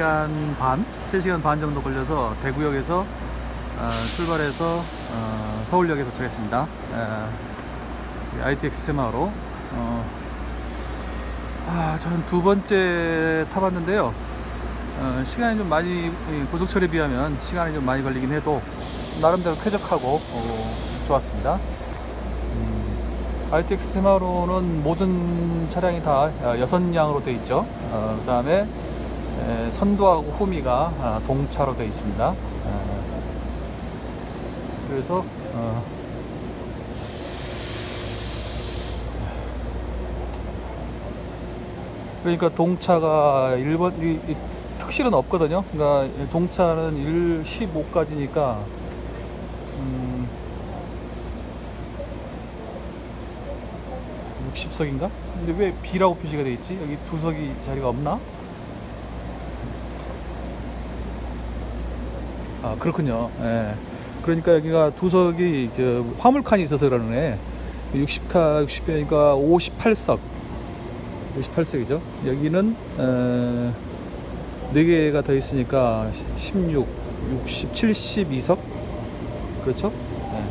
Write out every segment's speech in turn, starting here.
3시간 반, 3시간 반 정도 걸려서 대구역에서 어, 출발해서 어, 서울역에 도착했습니다. 에, ITX 세마로 어, 아, 저는 두 번째 타봤는데요. 어, 시간이 좀 많이 이 고속철에 비하면 시간이 좀 많이 걸리긴 해도 나름대로 쾌적하고 어, 좋았습니다. 음, RTX 세마로는 모든 차량이 다 어, 여섯 양으로 되어 있죠. 어, 그 다음에 선도하고 호미가 아, 동차로 되어 있습니다. 어, 그래서 어, 그러니까 동차가 1번 이, 이 특실은 없거든요. 그러니까 동차는 1, 15까지니까 음, 60석인가? 근데 왜 B라고 표시가 돼 있지? 여기 두 석이 자리가 없나? 아 그렇군요. 예. 그러니까 여기가 두 석이 저 화물칸이 있어서 그러네. 60카 60배니까 58석. 58석이죠. 여기는 어, 4개가 더 있으니까 16, 60, 72석. 그렇죠? 예.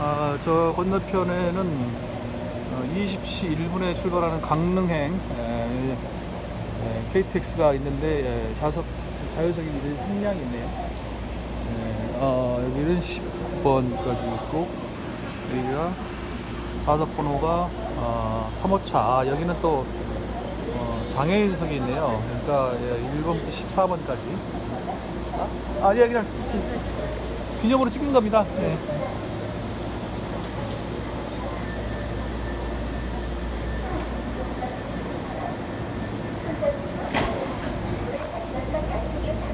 아, 저 건너편에는 어, 20시 1분에 출발하는 강릉행 KTX가 있는데 에, 좌석 자유석이 이한 량이 있네요. 에, 어, 여기는 10번까지 있고 여기가 좌석 번호가 어, 3호차 아, 여기는 또 어, 장애인석이 있네요. 그러니까 예, 1번부터 14번까지. 아, 예, 그냥 기- 기념으로 찍는 겁니다. 예.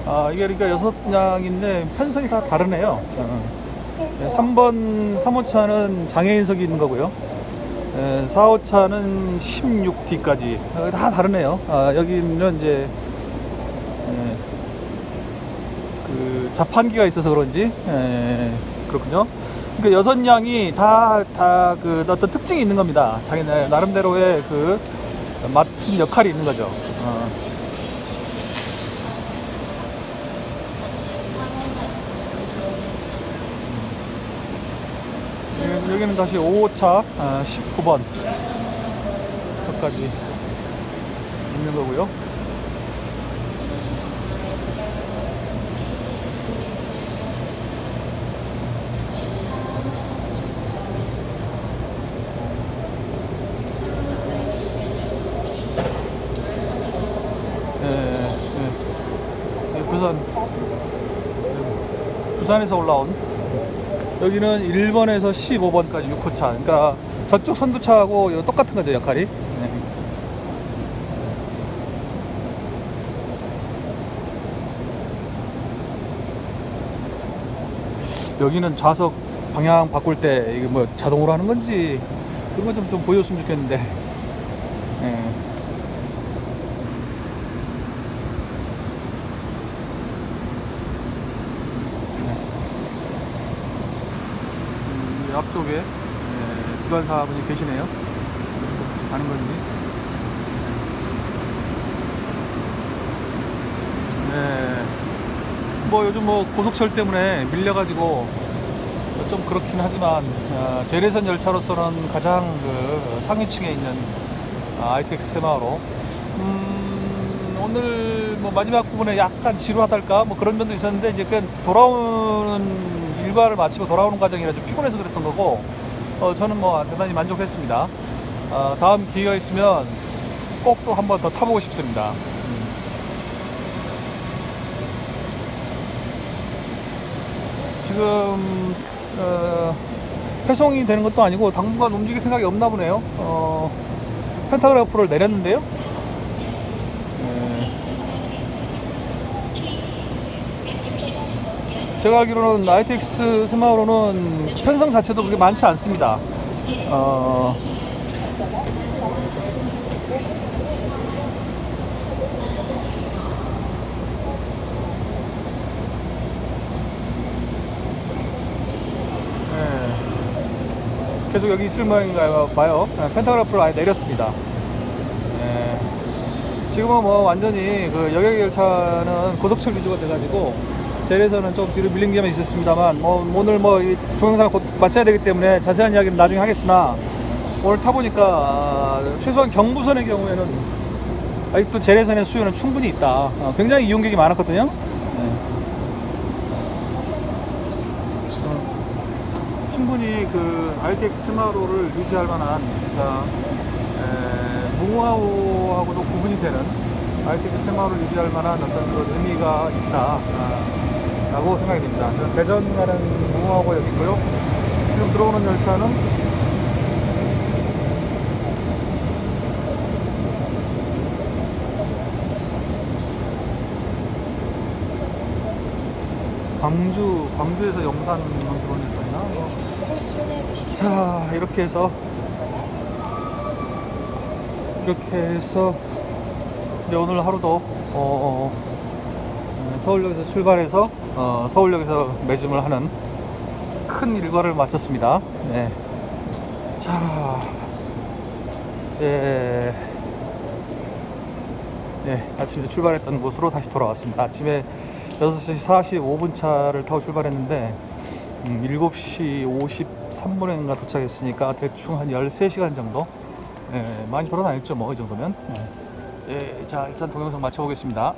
아, 이게 그러니까 여섯 량인데 편성이 다 다르네요. 어. 네, 3번 3호차는 장애인석이 있는 거고요. 4호차는 16D까지 다 다르네요. 아, 여기는 이제 예, 그 자판기가 있어서 그런지 예, 그렇군요. 그러니까 여섯 양이 다 다 그 어떤 특징이 있는 겁니다. 자기 네, 나름대로의 그 맡은 역할이 있는 거죠. 어. 여기- 여기는 다시 5호차 아, 19번 저까지 있는 거고요. 예, 예. 예, 부산에서 올라온 여기는 1번에서 15번까지 6호차. 그러니까 저쪽 선두차하고 이거 똑같은 거죠, 역할이. 네. 여기는 좌석 방향 바꿀 때 이게 뭐 자동으로 하는 건지 그런 거 좀 좀 보여줬으면 좋겠는데. 네. 이 앞쪽에 예, 기관사분이 계시네요. 가는 건지. 네. 뭐 요즘 뭐 고속철 때문에 밀려가지고 좀 그렇긴 하지만 어, 제레선 열차로서는 가장 그 상위층에 있는 아, ITX 세마로 음, 오늘 뭐 마지막 부분에 약간 지루하달까 뭐 그런 면도 있었는데 이제 그 돌아오는 일과를 마치고 돌아오는 과정이라 좀 피곤해서 그랬던 거고 어, 저는 뭐 대단히 만족했습니다. 어, 다음 기회가 있으면 꼭 또 한 번 더 타보고 싶습니다. 음. 지금 어, 회송이 되는 것도 아니고 당분간 움직일 생각이 없나 보네요. 어, 펜타그래프를 내렸는데요. 네. 제가 알기로는 ITX 스마로는 편성 자체도 그렇게 많지 않습니다. 어, 네. 계속 여기 있을 모양인가 봐요. 예, 펜타그라프를 아예 내렸습니다. 예. 지금은 뭐 완전히 그 여객 열차는 고속철 위주가 돼가지고 젤에서는 좀 뒤로 밀린 점이 있었습니다만 뭐 오늘 뭐이 동영상 곧 마쳐야 되기 때문에 자세한 이야기는 나중에 하겠으나 오늘 타보니까 아, 최소한 경부선의 경우에는 아직도 젤에선의 수요는 충분히 있다. 어, 굉장히 이용객이 많았거든요. 네. 어, 충분히 그 RTX 테마로를 유지할 만한 자, 에, 무하오하고도 구분이 되는 RTX 테마로를 유지할 만한 어떤 그런 의미가 있다. 아, 라고 생각이 됩니다. 저는 대전 가는 여기 있고요. 지금 들어오는 열차는 광주, 광주에서 영산만 들어오는 열차나? 자, 이렇게 해서 이렇게 해서 오늘 하루도 어, 어, 서울역에서 출발해서 어, 서울역에서 매짐을 하는 큰 일과를 마쳤습니다. 네. 자, 예, 네, 아침에 출발했던 곳으로 다시 돌아왔습니다. 아침에 6시 45분 차를 타고 출발했는데 음, 7시 53분인가 도착했으니까 대충 한 13시간 정도 예, 많이 돌아다녔죠 뭐 이 정도면 예. 예, 자 일단 동영상 마쳐보겠습니다